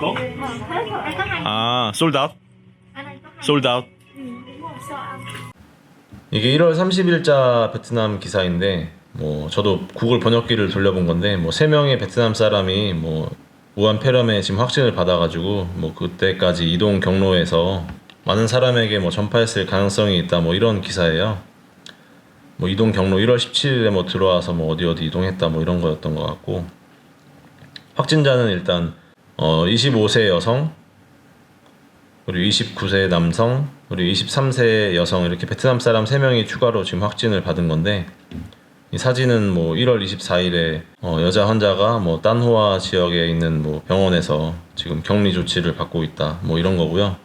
Có hai 아, sold out? sold 이게 1월 30일자 베트남 기사인데 뭐 저도 구글 번역기를 돌려본 건데 뭐 세 명의 베트남 사람이 뭐 우한 폐렴에 지금 확진을 받아가지고 뭐 그때까지 이동 경로에서 많은 사람에게 뭐 전파했을 가능성이 있다 뭐 이런 기사예요. 뭐 이동 경로 1월 17일에 뭐 들어와서 뭐 어디 어디 이동했다 뭐 이런 거였던 것 같고 확진자는 일단 어 25세 여성 그리고 29세 남성, 그리고 23세 여성 이렇게 베트남 사람 3명이 추가로 지금 확진을 받은 건데 이 사진은 뭐 1월 24일에 어, 여자 환자가 뭐 딴호아 지역에 있는 뭐 병원에서 지금 격리 조치를 받고 있다 뭐 이런 거고요.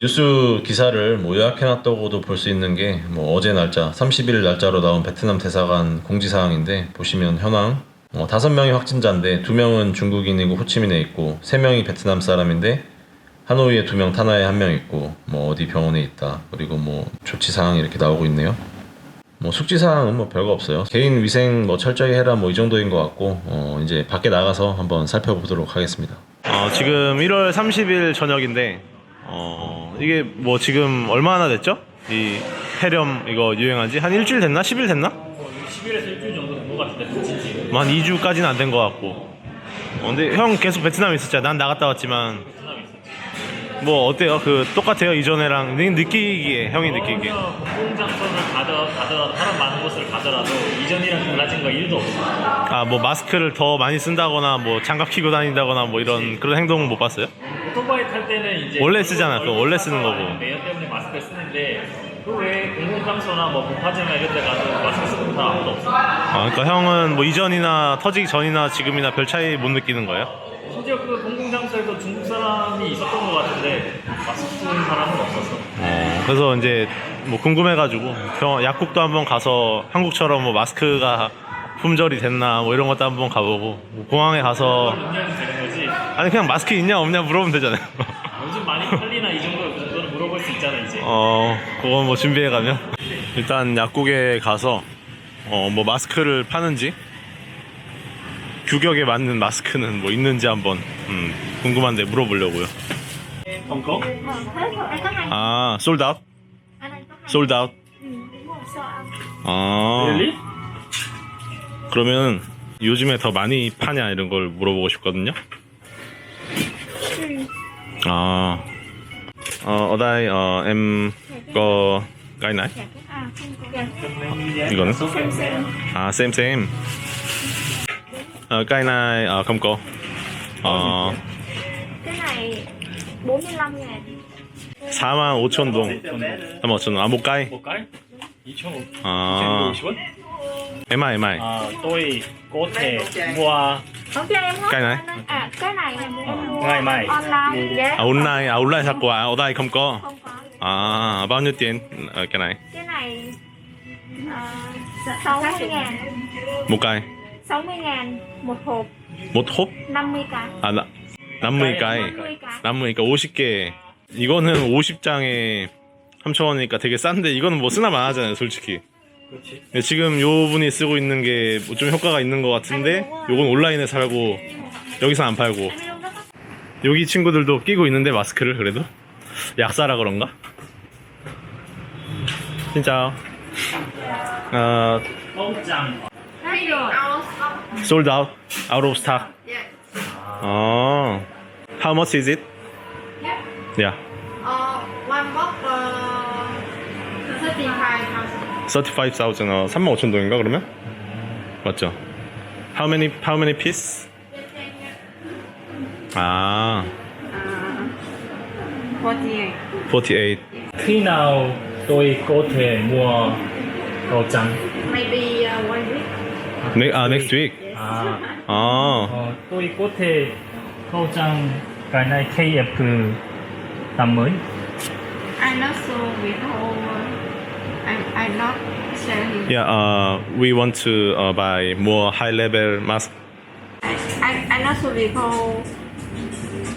뉴스 기사를 뭐 요약해놨다고도 볼 수 있는 게 뭐 어제 날짜 30일 날짜로 나온 베트남 대사관 공지사항인데 보시면 현황 어, 5명이 확진자인데 2명은 중국인이고 호치민에 있고 3명이 베트남 사람인데 하노이에 두 명, 타나에 한명 있고 뭐 어디 병원에 있다. 그리고 뭐 조치 사항 이렇게 나오고 있네요. 뭐 숙지 사항은 뭐 별거 없어요. 개인 위생 뭐 철저히 해라 뭐 이 정도인 것 같고 어 이제 밖에 나가서 한번 살펴보도록 하겠습니다. 어 지금 1월 30일 저녁인데 어 이게 뭐 지금 얼마나 됐죠? 이 폐렴 이거 유행한지 한 일주일 됐나? 10일 됐나? 10일에서 일주일 정도 된 것 같은데 진지. 뭐한 2주까지는 안 된 것 같고. 어, 근데 형 계속 베트남에 있었잖아. 난 나갔다 왔지만 뭐 어때요? 그 똑같아요 이전에랑 느- 느끼기에 형이 느끼기에. 공장선을 가더 가더라도 사람 많은 곳을 가더라도 이전이랑 달라진 거 1도 없어. 아 뭐 마스크를 더 많이 쓴다거나 뭐 장갑 끼고 다닌다거나 뭐 이런 그런 행동은 못 봤어요? 오토바이 탈 때는 이제 원래 쓰잖아, 그거 원래 쓰는 거고. 매연 때문에 마스크 쓰는데 그 외에 공공장소나 뭐 복화제나 이런 데 가서 마스크 쓰는 사람 아무도 없어. 아 그러니까 형은 뭐 이전이나 터지기 전이나 지금이나 별 차이 못 느끼는 거예요? 심지어 그 공공장소에도 중국 사람이 있었던 것 같은데 마스크 쓰는 사람은 없었어. 어 그래서 이제 뭐 궁금해가지고 병 약국도 한번 가서 한국처럼 뭐 마스크가 품절이 됐나 뭐 이런 것도 한번 가보고 뭐 공항에 가서 능력이 되는 거지. 아니 그냥 마스크 있냐 없냐 물어보면 되잖아요. 요즘 많이 어, 그건 뭐 준비해 가면 일단 약국에 가서 어, 뭐 마스크를 파는지 규격에 맞는 마스크는 뭐 있는지 한번 음, 궁금한데 물어보려고요. Hai 아, 솔드 아웃? anh anh có hai 솔드 아웃? ừ, đúng rồi sao anh 아. 그러면 요즘에 더 많이 파냐 이런 걸 물어보고 싶거든요. ừ. 아. 어, 어다이 어, em có cái này. dạ à không có dạ 이거는? xem xem 아, 쌤 쌤. 어, cái này 어, không có. 어, cái này 45 ngàn 4만 5천 동. 4만 5천 동. 아, 못 가이. Một cái 2,500 아, won. MI MI. À, tôi có thể mua không cho em hết Cái này? à cái này là em mua Ngày mai. online dạ 아, 온라인, 아, 온라인 샀고, 아, 어다이 không có. không có 아, bao nhiêu tiền? Ờ, cái này. cái này uh, 60 ngàn 못 가이. 60 ngàn một hộp 못 홉? 50 cái 아, 나, 남무니까. 50 cái 남무니까 50개. 이거는 50장에 3,000원이니까 되게 싼데 이거는 뭐 쓰나 마나잖아요, 솔직히. 그렇지. 근데 지금 요 분이 쓰고 있는 게 좀 효과가 있는 것 같은데 요건 온라인에 살고 여기서 안 팔고 여기 친구들도 끼고 있는데 마스크를 그래도 약사라 그런가? 진짜 어 sold out out of stock 어 how much is it? yeah Uh, one box uh, 35,000. 35,000 어 35,000동인가 그러면? 맞죠? how many how many piece? 아 Uh, 48. 48 Khi nào tôi có thể mua khẩu trang? Maybe uh, one week. Ne- à, next week À, 아 ờ, tôi có thể khẩu trang cái này KF tầm mới. I'm not sure with how. Uh, I'm, I'm not selling. Yeah, uh, we want to uh, buy more high level mask. I, I, I'm not with how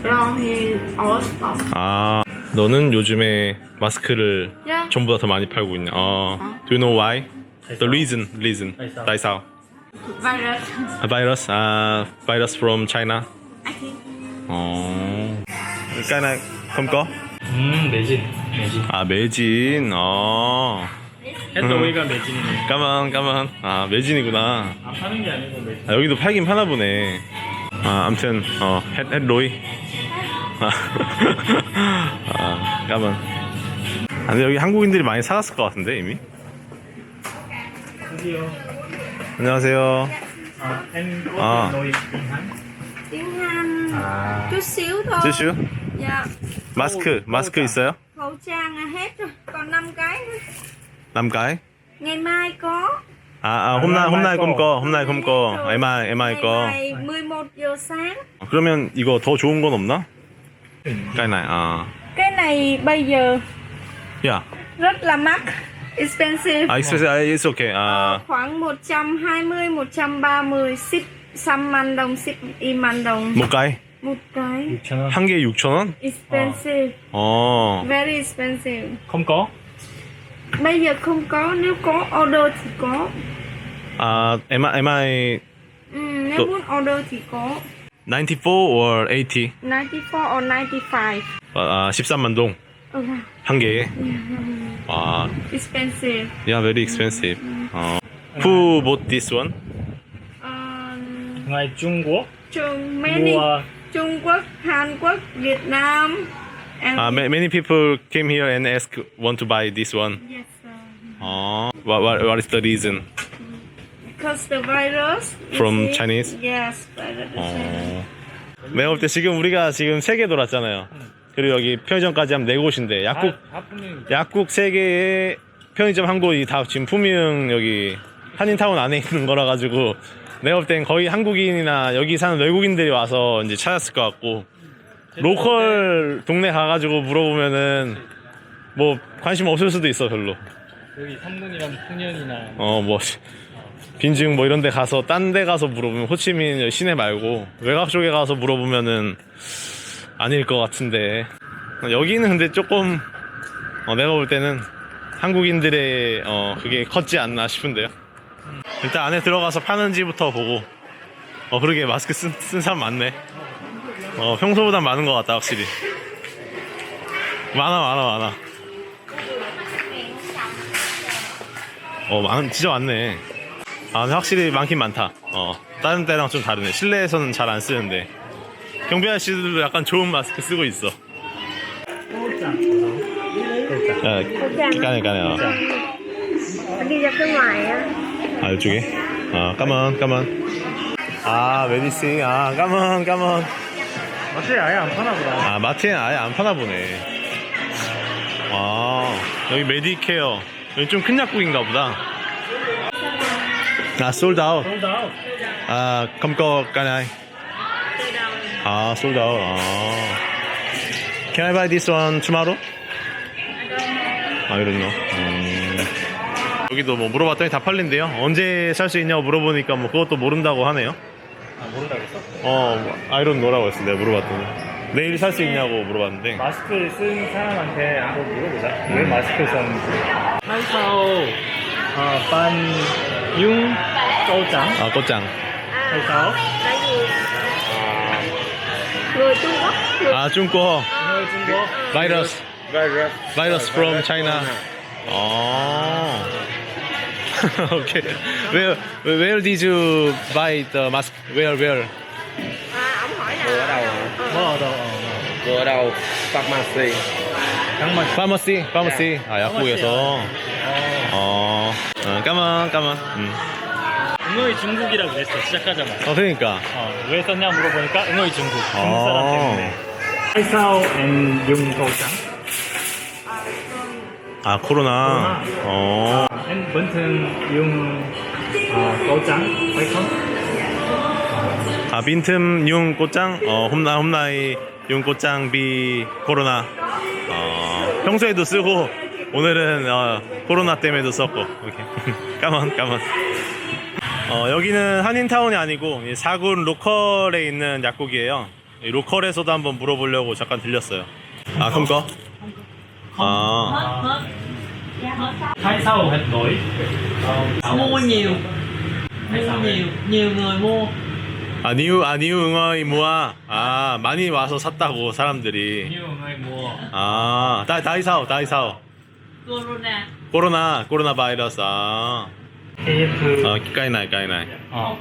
long he all stock. 아, 너는 요즘에 마스크를 Yeah. 전보다 더 많이 팔고 있냐? 어, do you know why? The reason, reason. sao? 大sao? Virus. A virus, uh, virus from China. I think. 어. không có 음 매진 매진 아 매진 어 햇더웨이가 매진이네. 까만 까만. 아 매진이구나. 안 파는 게 아니고 매진. 아, 여기도 팔긴 파나 보네. 아 암튼 어 햇, 햇 로이. 아, 아 까만. 아, 근데 여기 한국인들이 많이 사갔을 것 같은데 이미? 드디어. 안녕하세요. 아엔 아. tiếng Anh 아. chút xíu thôi 쯔슈? dạ 마스크 마스크 있어요? khẩu trang là hết rồi còn 5 cái nữa 남가이 ngày mai có 아, 아 홈날 홈날 꿈꿔 홈날 Hết 꿈꿔 rồi. 에마 에마이 ngày 거 mai 11 giờ sáng 그러면 이거 더 좋은 건 없나? 까이나이 아 cái này bây giờ 야, rất là mắc expensive 아 익스프레스 아 it's okay 아 khoảng 120 130 ship xăm man đồng ship im man đồng 못가이 một cái 6,000원 한 개에 6천 원? expensive 어 very expensive 컴거 bây giờ không có nếu có order thì có 아 에마 에마이 ừ, nếu Được. muốn order thì có 94 or 80 94 or 95 아 13만 동 ừ. 한 개에 와 expensive yeah very expensive 어 Who bought this one? um, ngoài Trung Quốc Trung, many mua Trung Quốc Hàn Quốc Việt Nam And 아 ma- many people came here and ask want to buy this one yes sir. 어 what, what, what is the reason? because the virus you From see? Chinese? yes virus 어볼때 지금 우리가 지금 세 개 돌았잖아요 그리고 여기 편의점까지 하면 네 곳인데 약국 하프는 약국 세 개에 편의점 한 곳이 다 지금 품위흥 여기 한인타운 안에 있는 거라 가지고 내가 볼 땐 거의 한국인이나 여기 사는 외국인들이 와서 이제 찾았을 것 같고 로컬 동네 가가지고 물어보면은 뭐 관심 없을 수도 있어 별로. 여기 삼문이랑 풍년이나. 어 뭐 빈증 뭐 이런 데 가서 딴 데 가서 물어보면 호치민 시내 말고 외곽 쪽에 가서 물어보면은 아닐 것 같은데. 여기는 근데 조금 어, 내가 볼 때는 한국인들의 어 그게 컸지 않나 싶은데요. 일단 안에 들어가서 파는지부터 보고 어 그러게 마스크 쓴, 쓴 사람 많네 어 평소보다 많은 것 같다 확실히. 많아 많아 많아. 어 많, 진짜 많네. 아 확실히 많긴 많다. 어 다른 때랑 좀 다르네. 실내에서는 잘 안 쓰는데. 경비 아저씨들도 약간 좋은 마스크 쓰고 있어. 야 까네 까네 어. 아 이쪽에? 아 까만 까만 아 메디싱 아 까만 까만 마트에 아예 안 파나 보다. 아 마트에는 아예 안 파나 보네. 아 여기 메디케어. 여기 좀 큰 약국인가 보다. 아 솔드아웃 솔드아웃 아 검거 까나이 아 솔드아웃 아 Can I buy this one tomorrow? 아 이랬나? 음. 여기도 뭐 물어봤더니 다 팔린대요. 언제 살 수 있냐고 물어보니까 뭐 그것도 모른다고 하네요 아 모른다고 했어? 어 아이론 노라고 했어. 내가 물어봤더니. 내일 살 수 있냐고 물어봤는데. 마스크 쓴 사람한테 한번 물어보자. 왜 마스크 썼는지. 한사오 아, 반융 쪼장 아 꽃장 한사오. người Trung Quốc người 아 중국. 바이러스 바이러스 from China. 어 okay where where did you buy the mask where where à ông hỏi là 뭐 얻어 Vừa đầu pharmacy 양말 pharmacy pharmacy 아 약국에서 어, 어 까만 까만 음. 응어이 중국이라고 그랬어 시작하자마자 어 그러니까 어, 왜 썼냐 물어보니까 응어이 중국 중국 어. 사람 때문에 한사오 앤융 쪼장 아 코로나 어 앤 번튼 융 어, 쪼장 화이컨 아 빈틈 융 꽃장 어 홈나 홈나이 융 꽃장 비 코로나. 어 평소에도 쓰고 오늘은 어, 코로나 때문에도 썼고 이렇게. 까만 까만 어 여기는 한인타운이 아니고 이 사군 로컬에 있는 약국이에요. 이 로컬에서도 한번 물어보려고 잠깐 들렸어요. 아 그럼 거? 아 한사오 hết nổi mua nhiều Hay sao mua nhiều nhiều người mua 아 니우 아 니우 응어이 모아 아 많이 와서 샀다고 사람들이 nhiều người mua 아 다이 다이 사오 다이 사오 Corona. 코로나 코로나 바이러스 아 아, 까이 나이 까이 나이 ờ,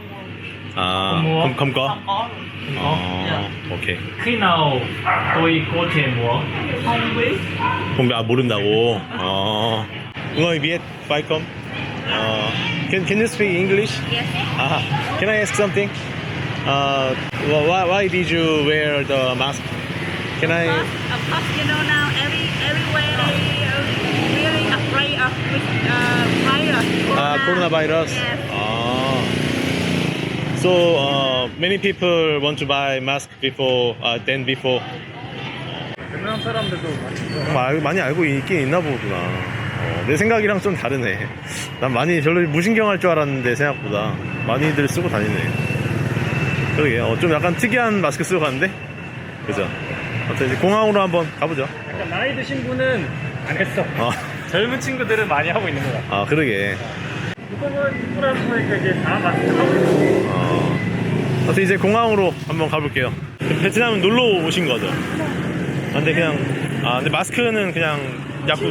아 mua. 컴 컴거 Không có. 어 오케이 khi nào tôi có thể mua Không biết. 공부 아 모른다고 어 응어이 비엣 바이컴 어 can can you speak English Yes. Ah, can I ask something? Uh, wh- why, why did you wear the mask? Can I? Because, of course, you know now every everywhere they are really afraid of with uh, virus. Uh, coronavirus. Yes. Ah. So uh, many people want to buy mask before uh, than before. 베트남 사람들도 많이 많이, 많이 알고 있긴 있나 보구나. 어, 내 생각이랑 좀 다르네. 난 많이 별로 무신경할 줄 알았는데 생각보다 많이들 쓰고 다니네. 그러게, 어, 좀 약간 특이한 마스크 쓰고 갔는데, 그죠? 아무튼 이제 공항으로 한번 가보죠. 약간 나이 드신 분은 안 했어 어, 젊은 친구들은 많이 하고 있는 것 같아 아 그러게. 프랑스니까 이제 다 어. 아무튼 이제 공항으로 한번 가볼게요. 베트남은 놀러 오신 거죠? 아, 근데 그냥 아 근데 마스크는 그냥 약국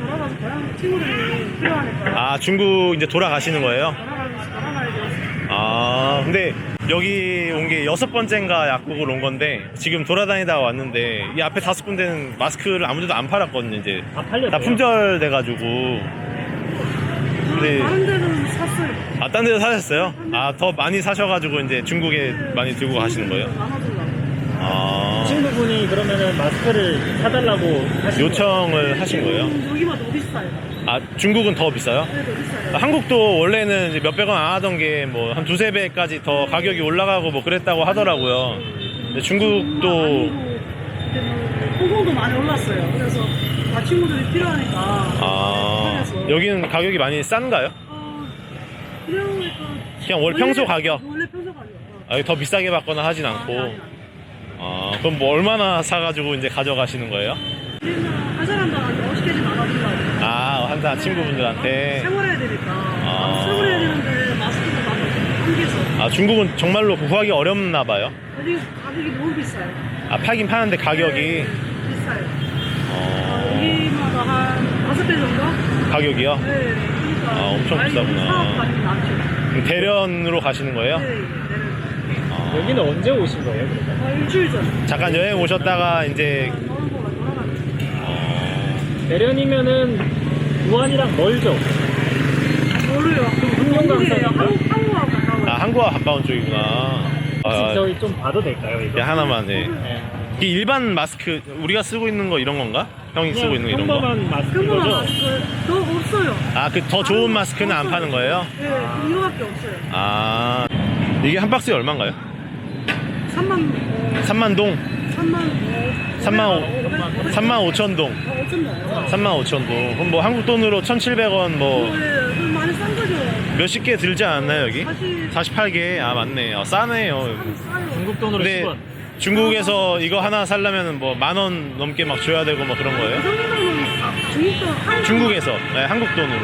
돌아가서 저랑 친구들이 필요하니까 아 중국 이제 돌아가시는 거예요? 돌아가서 돌아가야 돼서 아 근데 여기 온 게 여섯 번째인가 약국을 온 건데 지금 돌아다니다가 왔는데 이 앞에 다섯 군데는 마스크를 아무데도 안 팔았거든요 이제 다 팔렸어요 다 품절 돼가지고 근데 다른 데는 샀어요 아 딴 데서 사셨어요? 아 더 많이 사셔가지고 이제 중국에 많이 들고 가시는 거예요? 나눠주려고 아 친구분이 그러면은 마스크를 사달라고 하신 요청을 하신 거예요? 여기마다 더 비싸요 아 중국은 더 비싸요? 네, 더 비싸요 아, 한국도 원래는 이제 몇백 원 안 하던 게 뭐 한 두세 배까지 더 가격이 올라가고 뭐 그랬다고 하더라고요. 근데 중국도 뭐 홍콩도 많이 올랐어요 그래서 다 친구들이 필요하니까 아 여기는 가격이 많이 싼가요? 어, 그냥 그냥 원래 평소 가격 원래 평소 가격 어. 아, 더 비싸게 받거나 하진 않고 아니, 아니, 아니. 아 그럼 뭐 얼마나 사가지고 이제 가져가시는 거예요? 한 사람당 한 50개씩 나눠준다고 아 항상 친구분들한테 생활해야 되니까 아. 생활해야 되는데 마스크도 막 한개서 아 중국은 정말로 구하기 어렵나 봐요. 여기 가격이 너무 비싸요 아 파긴 파는데 가격이 네, 비싸요 어, 여기마다 한 다섯 배 정도? 가격이요? 네, 그러니까 아, 엄청 많이 비싸구나. 그럼 대련으로 가시는 거예요? 네, 네. 아, 여기는 언제 오신 거예요? 그러면? 아, 일주일 전. 잠깐 여행 오셨다가 이제 거가 돌아가는. 어, 대련이면은 우한이랑 멀죠? 모르요. 한국이에요. 한국 한국하고 가까워요. 아 한국과 가까운 쪽이구나. 혹시 아, 저희 좀 봐도 될까요 이거? 예, 하나만 예. 네. 이게 일반 마스크 우리가 쓰고 있는 거 이런 건가? 형이 쓰고 있는 거 이런 거? 평범한 마스크 평범한 거죠? 마스크 더 없어요. 아 그 더 좋은 마스크는 안 파는 거예요? 네, 이거밖에 없어요. 아 이게 한 박스에 얼마인가요? 3만 어, 3만 동, 3만 3만 3만 5천 동, 5천 원. 3만 5천 동. 그럼 뭐 한국 돈으로 1,700원 뭐 네, 그 많이 싼 거죠. 몇십 개 들지 않았나요 여기? 사실 48개 아 맞네. 어, 싸네요. 싸요. 중국 돈으로 근데 10원 중국에서 이거 하나 살려면 뭐 만 원 넘게 막 줘야 되고 뭐 그런 그 거예요? 중국도 한국 중국에서 네, 한국 돈으로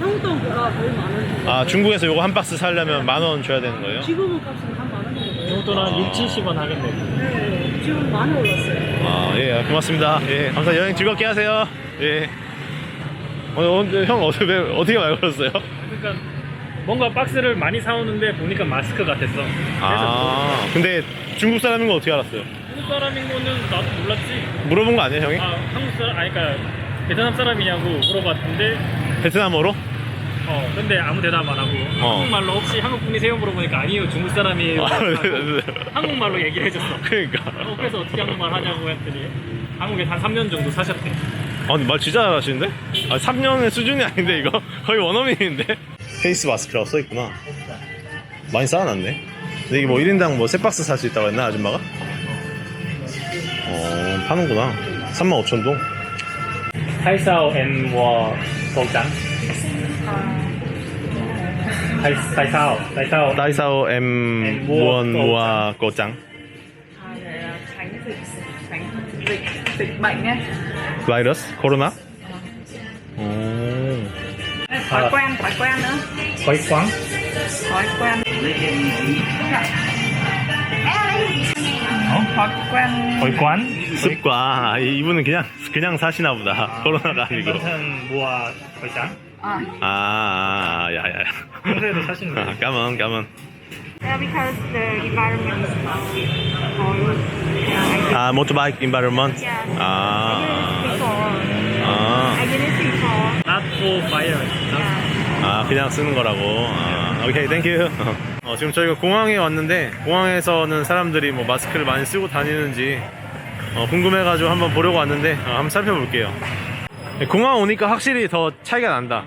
한국 돈 보다 거의 만 원. 아 중국에서 요거 한 박스 살려면 만 원 줘야 되는 거예요? 지금은 값은 한 만 원 정도. 중국 돈한 6, 70원 하겠네요 네, 지금 많이 올랐어요. 아 예 고맙습니다 예 감사 여행 즐겁게 하세요 예 오늘, 오늘 형 어떻게 어떻게 말 걸었어요? 그러니까 뭔가 박스를 많이 사오는데 보니까 마스크 같았어 아 근데 중국 사람인 거 어떻게 알았어요? 중국 사람인 거는 나도 몰랐지 물어본 거 아니에요 형이? 아 한국 사람 아니 그러니까 베트남 사람이냐고 물어봤는데 베트남어로? 어 근데 아무 대답 안 하고 어. 한국말로 혹시 한국 분이세요 물어보니까 아니요 중국 사람이에요 아, 네, 하고 네. 한국말로 얘기를 해줬어 그러니까 어, 그래서 어떻게 한국말 하냐고 했더니 한국에 한 3년 정도 사셨대 아니 말 진짜 잘하시는데? 아 3년의 수준이 아닌데 이거 거의 원어민인데? 페이스 마스크라고 써있구나 많이 쌓아놨네 근데 이게 뭐 1인당 뭐 3박스 살 수 있다고 했나 아줌마가? 어 파는구나 35,000동 太少 em mua cầu trắng tại tại sao tại sao 다이사오 M 무아 꼬짱 À, để là tránh dịch tránh dịch dịch bệnh ấy 바이러스? 코로나? 오 thói quen thói quen nữa quấy khoáng thói quen 어? 벌관? 습과 아, 이분은 그냥 그냥 사시나 보다 코로나가 아니고 모아 벌장? 아, 아 야야야 평소에도 사시는 거예요? 까만 까만 Yeah, because the environment is all yeah, 아 모토바이크 environment Yeah. 아, I did it before. 아, I did it before. Not for fire. 아 그냥 쓰는 거라고 아, 오케이 땡큐 어, 지금 저희가 공항에 왔는데 공항에서는 사람들이 뭐 마스크를 많이 쓰고 다니는지 어, 궁금해가지고 한번 보려고 왔는데 어, 한번 살펴볼게요 네, 공항 오니까 확실히 더 차이가 난다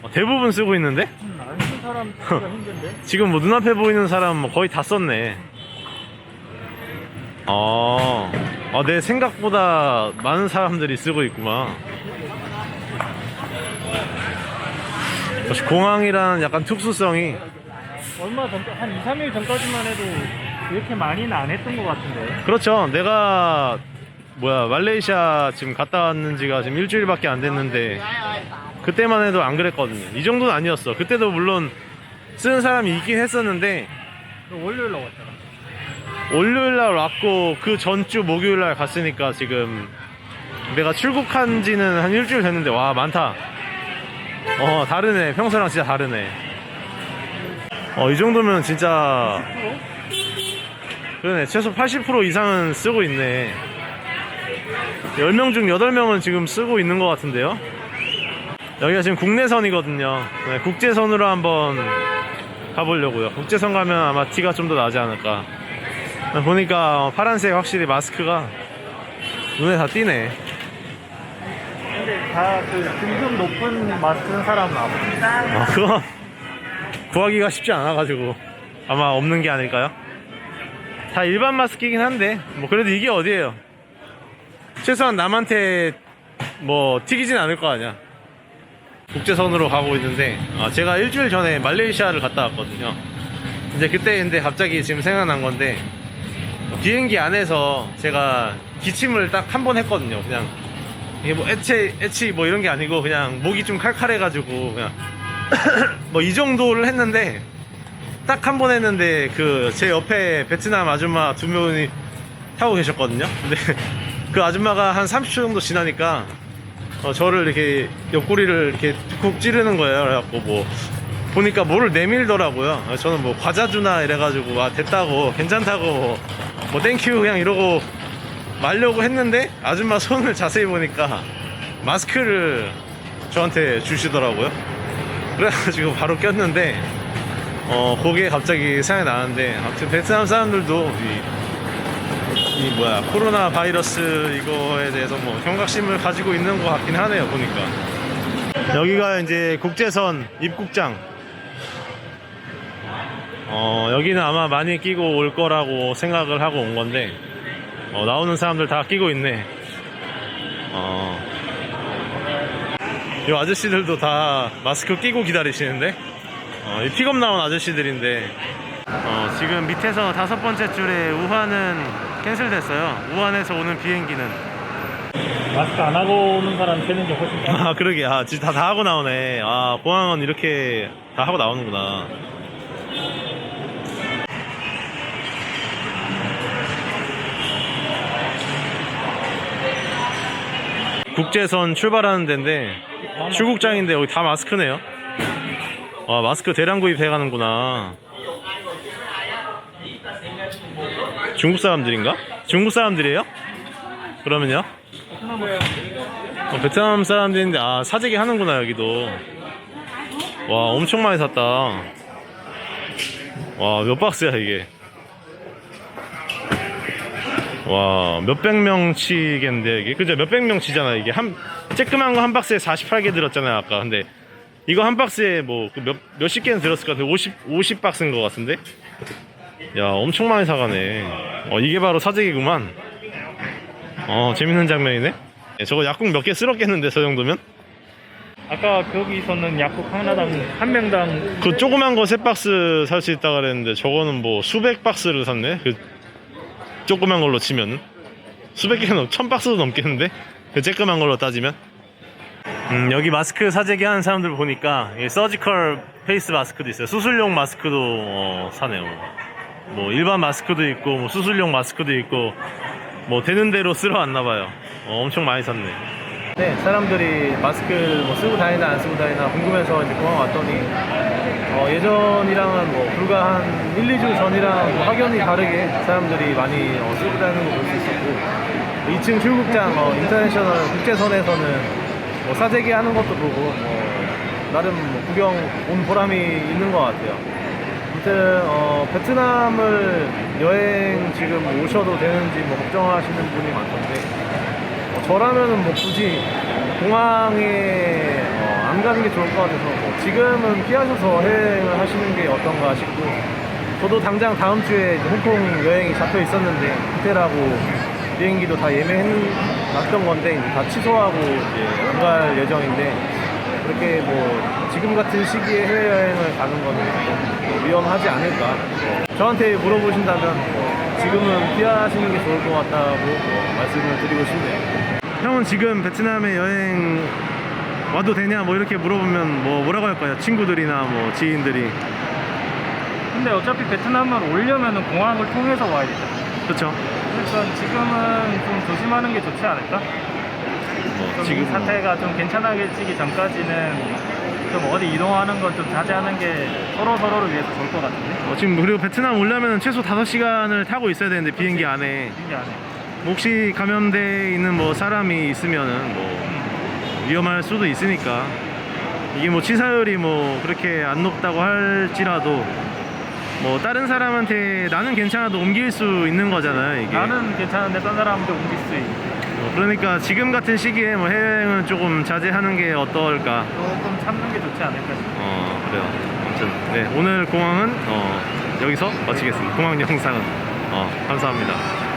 어, 대부분 쓰고 있는데? 지금 뭐 눈앞에 보이는 사람 뭐 거의 다 썼네. 어, 어, 내 생각보다 많은 사람들이 쓰고 있구만. 역시 공항이라는 약간 특수성이 얼마 전, 한 2, 3일 전까지만 해도 이렇게 많이는 안 했던 것 같은데. 그렇죠. 내가 뭐야 말레이시아 지금 갔다 왔는 지가 지금 일주일밖에 안 됐는데 그때만 해도 안 그랬거든요. 이 정도는 아니었어. 그때도 물론 쓰는 사람이 있긴 했었는데 월요일 날 왔잖아. 월요일 날 왔고 그 전주 목요일 날 갔으니까 지금 내가 출국한 지는 한 일주일 됐는데 와 많다 어 다르네. 평소랑 진짜 다르네. 어 이 정도면 진짜 그러네. 최소 80% 이상은 쓰고 있네. 10명 중 8명은 지금 쓰고 있는 것 같은데요? 여기가 지금 국내선이거든요. 네, 국제선으로 한번 가보려고요. 국제선 가면 아마 티가 좀 더 나지 않을까. 보니까 어, 파란색 확실히 마스크가 눈에 다 띄네. 근데 다그 등급 높은 쓴 사람은 안 어, 그거 구하기가 쉽지 않아가지고 아마 없는 게 아닐까요? 다 일반 마스크이긴 한데 뭐 그래도 이게 어디예요? 최소한 남한테 뭐 튀기진 않을 거 아니야. 국제선으로 가고 있는데 아, 제가 일주일 전에 말레이시아를 갔다 왔거든요. 이제 그때 근데 갑자기 지금 생각난 건데 비행기 안에서 제가 기침을 딱 한 번 했거든요. 그냥 이게 뭐 애치 애치 뭐 이런 게 아니고 그냥 목이 좀 칼칼해가지고 그냥 뭐 이 정도를 했는데 딱 한 번 했는데 그 제 옆에 베트남 아줌마 두 명이 타고 계셨거든요. 근데 그 아줌마가 한 30초 정도 지나니까 어, 저를 이렇게 옆구리를 이렇게 쿡 찌르는 거예요. 그래갖고 뭐 보니까 뭐를 내밀더라고요. 아, 저는 뭐 과자 주나 이래가지고 아 됐다고 괜찮다고 뭐, 뭐 땡큐 그냥 이러고 말려고 했는데 아줌마 손을 자세히 보니까 마스크를 저한테 주시더라고요. 그래가지고 바로 꼈는데 어 그게 갑자기 생각이 나는데 아무튼 베트남 사람들도 이, 이 뭐야 코로나 바이러스 이거에 대해서 뭐 경각심을 가지고 있는 것 같긴 하네요 보니까 여기가 이제 국제선 입국장 어 여기는 아마 많이 끼고 올 거라고 생각을 하고 온 건데 어, 나오는 사람들 다 끼고 있네. 어. 이 아저씨들도 다 마스크 끼고 기다리시는데, 어, 이 픽업 나온 아저씨들인데, 어, 지금 밑에서 다섯 번째 줄에 우한은 캔슬됐어요. 우한에서 오는 비행기는. 마스크 안 하고 오는 사람 되는 게 훨씬 빠 아, 그러게. 아, 진짜 다, 다 하고 나오네. 아, 공항은 이렇게 다 하고 나오는구나. 국제선 출발하는 데인데 출국장인데 여기 다 마스크네요. 와 마스크 대량 구입해 가는구나. 중국 사람들인가? 중국 사람들이에요? 그러면요? 어, 베트남 사람들인데 아 사재기 하는구나 여기도. 와 엄청 많이 샀다. 와 몇 박스야 이게. 와, 몇백 명치겠는데, 이게. 그죠? 몇백 명치잖아, 이게. 한, 쬐끄만 거 한 박스에 48개 들었잖아요, 아까. 근데, 이거 한 박스에 뭐, 그 몇, 몇십 개는 들었을 것 같은데, 50, 50 박스인 것 같은데? 야, 엄청 많이 사가네. 어, 이게 바로 사재기구만. 어, 재밌는 장면이네? 예, 저거 약국 몇 개 쓸었겠는데, 저 정도면? 아까 거기서는 약국 하나당 한 명당 그 조그만 거 세 박스 살 수 있다 그랬는데, 저거는 뭐, 수백 박스를 샀네? 그, 조그만 걸로 치면. 수백 개는, 천 박스도 넘겠는데? 그 쬐끄만 걸로 따지면? 음, 여기 마스크 사재기 하는 사람들 보니까 이 서지컬 페이스 마스크도 있어요. 수술용 마스크도 어, 사네요. 뭐 일반 마스크도 있고 뭐 수술용 마스크도 있고 뭐 되는 대로 쓰러 왔나 봐요. 어, 엄청 많이 샀네. 네, 사람들이 마스크를 뭐 쓰고 다니나 안 쓰고 다니나 궁금해서 이제 공항 왔더니 어, 예전이랑은 뭐 불과 한 1, 2주 전이랑 뭐 확연히 다르게 사람들이 많이 어, 쓰고 다니는 거볼수 있었고 2층 출국장 어, 인터내셔널 국제선에서는 뭐 사재기 하는 것도 보고 뭐 나름 뭐 구경 온 보람이 있는 것 같아요. 아무튼 어, 베트남을 여행 지금 오셔도 되는지 뭐 걱정하시는 분이 많던데 어, 저라면은 뭐 굳이 공항에 어, 안 가는 게 좋을 것 같아서 뭐 지금은 피하셔서 해외여행을 하시는 게 어떤가 싶고 저도 당장 다음 주에 홍콩 여행이 잡혀 있었는데 호텔하고 비행기도 다 예매해놨던 건데 이제 다 취소하고 이제 안 갈 예정인데 그렇게 뭐 지금 같은 시기에 해외여행을 가는 거는 뭐 위험하지 않을까. 뭐 저한테 물어보신다면 뭐 지금은 피하시는 게 좋을 것 같다고 뭐 말씀을 드리고 싶네요 형은 지금 베트남에 여행 와도 되냐 뭐 이렇게 물어보면 뭐 뭐라고 할까요? 친구들이나 뭐 지인들이 근데 어차피 베트남을 오려면 공항을 통해서 와야 되잖아. 그렇죠 그러니까 지금은 좀 조심하는 게 좋지 않을까? 뭐좀 지금 이 사태가 좀 괜찮아지기 전까지는 좀 어디 이동하는 건좀 자제하는 게 서로 서로를 위해서 좋을 것 같은데. 어, 지금 그리고 베트남 오려면 최소 5시간을 타고 있어야 되는데 비행기 안에 이게 안에. 혹시 감염돼 있는 뭐 사람이 있으면은 뭐 위험할 수도 있으니까. 이게 뭐 치사율이 뭐 그렇게 안 높다고 할지라도 뭐 다른 사람한테 나는 괜찮아도 옮길 수 있는 거잖아요 이게. 나는 괜찮은데 딴 사람한테 옮길 수 있고 어, 그러니까 지금 같은 시기에 뭐 해외여행은 조금 자제하는 게 어떨까? 조금 참는 게 좋지 않을까 싶어. 어 그래요. 아무튼 네 오늘 공항은 어 여기서 마치겠습니다. 공항 영상은. 어 감사합니다